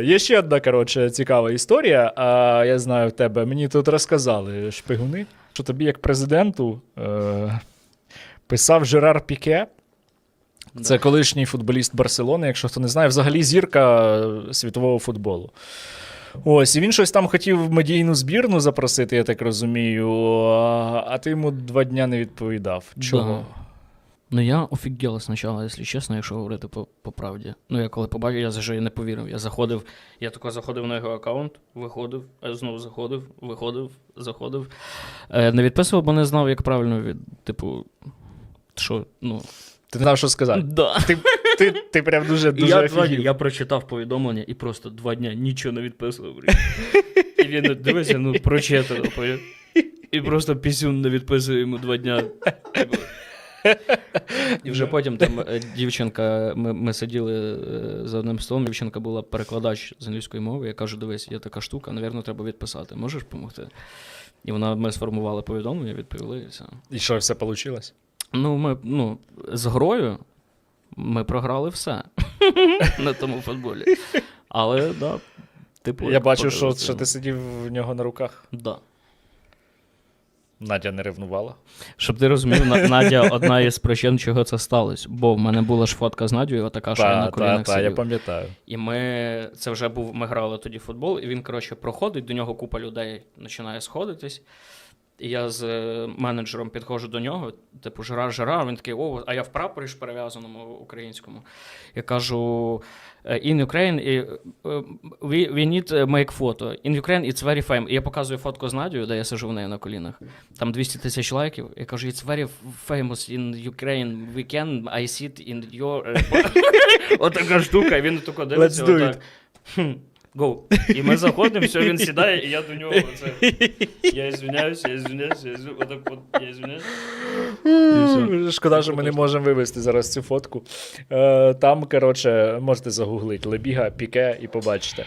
Є ще одна коротше, цікава історія. А я знаю в тебе. Мені тут розказали шпигуни, що тобі, як президенту, е- писав Жерар Піке. Це колишній футболіст Барселони, якщо хто не знає, взагалі зірка е, світового футболу. Ось, і він щось там хотів в медійну збірну запросити, я так розумію, а, а ти йому два дня не відповідав. Чого? Ну я офігел спочатку, якщо чесно, якщо говорити по, по правді. Ну я коли побачив, я вже не повірив. Я заходив, я тако заходив на його аккаунт, виходив, е, знову заходив, виходив, заходив. Е, не відписував, бо не знав, як правильно від, типу, що, ну. Ти не знав, що сказати. Да. Ти, ти, ти прям дуже дуже я, два, офігів. я прочитав повідомлення і просто два дня нічого не відписував. І він дивися, ну прочитав. І просто пісюн не відписує йому два дня. І вже потім там е, дівчинка, ми, ми сиділи е, за одним столом, дівчинка була перекладач з англійської мови. Я кажу: дивись, є така штука, навірно, треба відписати. Можеш допомогти? І вона ми сформували повідомлення, відповіли і все. І що, все вийшло? Ну, ми ну, з грою ми програли все на тому футболі. Але, да, типу. Я бачу, що, ти сидів в нього на руках. Да. Надя не ревнувала. Щоб ти розумів, Надя одна із причин, чого це сталося. Бо в мене була ж фотка з Надією, така, що я на Та, та, сидів. я пам'ятаю. І ми це вже був. Ми грали тоді футбол, і він, коротше, проходить, до нього купа людей починає сходитись. І я з е, менеджером підходжу до нього, типу, Жерар, Жерар, він такий, о, а я в прапорі ж перев'язаному українському. Я кажу, е, in Ukraine, е, we, we need to make photo. In Ukraine it's very famous. І я показую фотку з Надією, де я сижу в неї на колінах. Там 200 тисяч лайків. Я кажу, it's very famous in Ukraine. We can, I sit in your... Отака штука, і він тако дивиться. Go. І ми заходимо, все, він сідає, і я до нього оце. Я извиняюсь, я извиняюсь, я отак от, я извиняюсь. Шкода, що ми не можемо вивести зараз цю фотку. Е, Там, коротше, можете загуглити Лебіга, Піке і побачите.